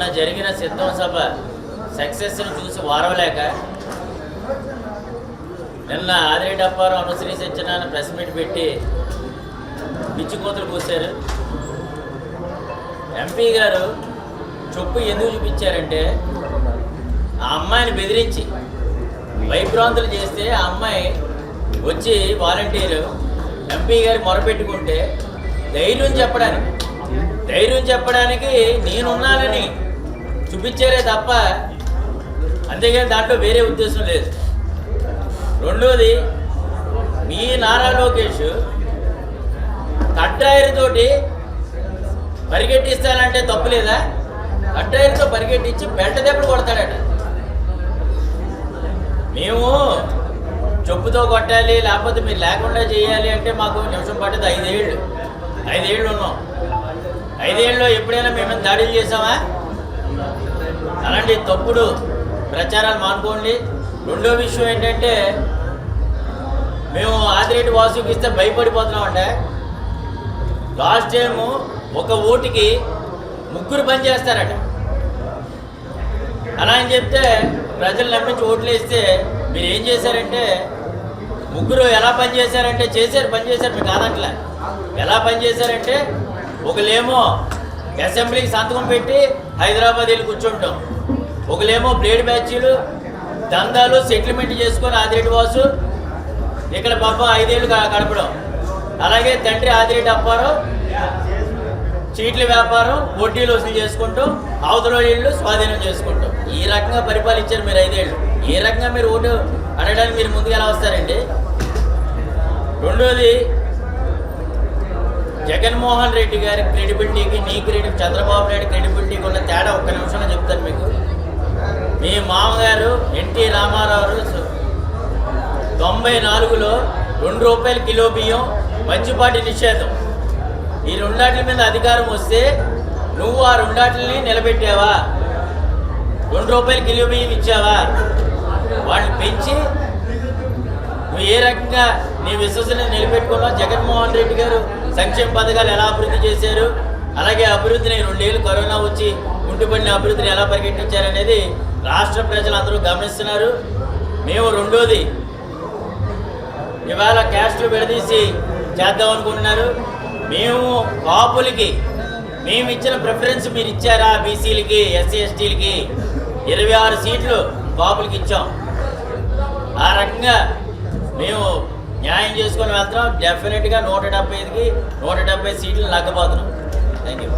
మొన్న జరిగిన సిద్ధం సభ సక్సెస్ను చూసి వారవలేక నిన్న ఆదిరెడ్డి అప్పారావు అనుశ్రీ సత్యనారాయణ ప్రెస్ మీట్ పెట్టి పిచ్చి కోతలు కూశారు ఎంపీ గారు చొప్పు ఎందుకు చూపించారంటే ఆ అమ్మాయిని బెదిరించి వైభ్రాంతులు చేస్తే ఆ అమ్మాయి వచ్చి వాలంటీరు ఎంపీ గారు మొరపెట్టుకుంటే ధైర్యం చెప్పడానికి ధైర్యం చెప్పడానికి నేనున్నానని చూపించారే తప్ప అంతేగాని దాంట్లో వేరే ఉద్దేశం లేదు. రెండోది మీ నారా లోకేష్ తోటి పరిగెట్టిస్తానంటే తప్పులేదా కట్టాయిలతో పరిగెట్టించి బెల్ట దెబ్బలు కొడతాడట. మేము చెప్పుతో కొట్టాలి లేకపోతే మీరు లేకుండా చేయాలి అంటే మాకు నిమిషం పట్టదు. ఐదేళ్ళు. ఐదేళ్ళు ఉన్నాం. ఐదేళ్ళలో ఎప్పుడైనా మేము దాడులు చేసామా అలాంటి తప్పుడు ప్రచారాలు మానుకోండి. రెండో విషయం ఏంటంటే మేము ఆదిరెడ్డి వాసుకి ఇస్తే భయపడిపోతున్నామంటే లాస్ట్ టైం ఒక ఓటుకి ముగ్గురు పని చేస్తారట. అలా అని చెప్తే ప్రజలు నమ్మించి ఓట్లు వేస్తే మీరు ఏం చేశారంటే ముగ్గురు ఎలా పని చేశారంటే చేశారు పని చేశారు మీకు కాదట్లే ఎలా పని చేశారంటే ఒకలేమో అసెంబ్లీకి సంతకం పెట్టి హైదరాబాద్ వెళ్ళి కూర్చుంటాం. ఒకలేమో బ్లేడ్ బ్యాచీలు దందాలు సెటిల్మెంట్ చేసుకొని ఆదిరెడ్డి వాసు ఇక్కడ పాప ఐదేళ్ళు గడపడం. అలాగే తండ్రి ఆదిరెడ్డి అప్పారం చీట్ల వ్యాపారం వడ్డీలు వసూలు చేసుకుంటూ అవతల ఇళ్ళు స్వాధీనం చేసుకుంటాం. ఈ రకంగా పరిపాలించారు మీరు ఐదేళ్ళు. ఏ రకంగా మీరు ఓటు అడగడానికి మీరు ముందుకు ఎలా వస్తారండి? రెండోది జగన్మోహన్ రెడ్డి గారి క్రెడిబిలిటీకి నీ క్రెడి చంద్రబాబు నాయుడు క్రెడిబిలిటీకి ఉన్న తేడా ఒక్క నిమిషంలో చెప్తాను మీకు. మీ మామగారు ఎన్టీ రామారావు తొంభై నాలుగులో రెండు రూపాయలు కిలో బియ్యం మంచిపాటి నిషేధం. ఈ రెండాట్ల మీద అధికారం వస్తే నువ్వు ఆ రెండాట్లని నిలబెట్టావా? రెండు రూపాయలు కిలో బియ్యం ఇచ్చావా? వాళ్ళు పెంచి నువ్వు ఏ రకంగా నీ విశ్వసనీయ నిలబెట్టుకున్నావు? జగన్మోహన్ రెడ్డి గారు సంక్షేమ పథకాలు ఎలా అభివృద్ధి చేశారు? అలాగే అభివృద్ధిని రెండేళ్ళు కరోనా వచ్చి ఉండిపడిన అభివృద్ధిని ఎలా పరిగెట్టించారనేది రాష్ట్ర ప్రజలందరూ గమనిస్తున్నారు. మేము రెండోది ఇవాళ క్యాస్ట్లు విడదీసి చేద్దాం అనుకుంటున్నారు. మేము కాపులకి మేము ఇచ్చిన ప్రిఫరెన్స్ మీరు ఇచ్చారా? బీసీలకి ఎస్సీ ఎస్టీలకి? ఇరవై ఆరు సీట్లు కాపులకి ఇచ్చాం. ఆ రకంగా మేము న్యాయం చేసుకొని వెళ్తున్నాం. డెఫినెట్గా నూట డెబ్బై ఐదుకి నూట డెబ్బై సీట్లు లగ్గబోతున్నాం థ్యాంక్ యూ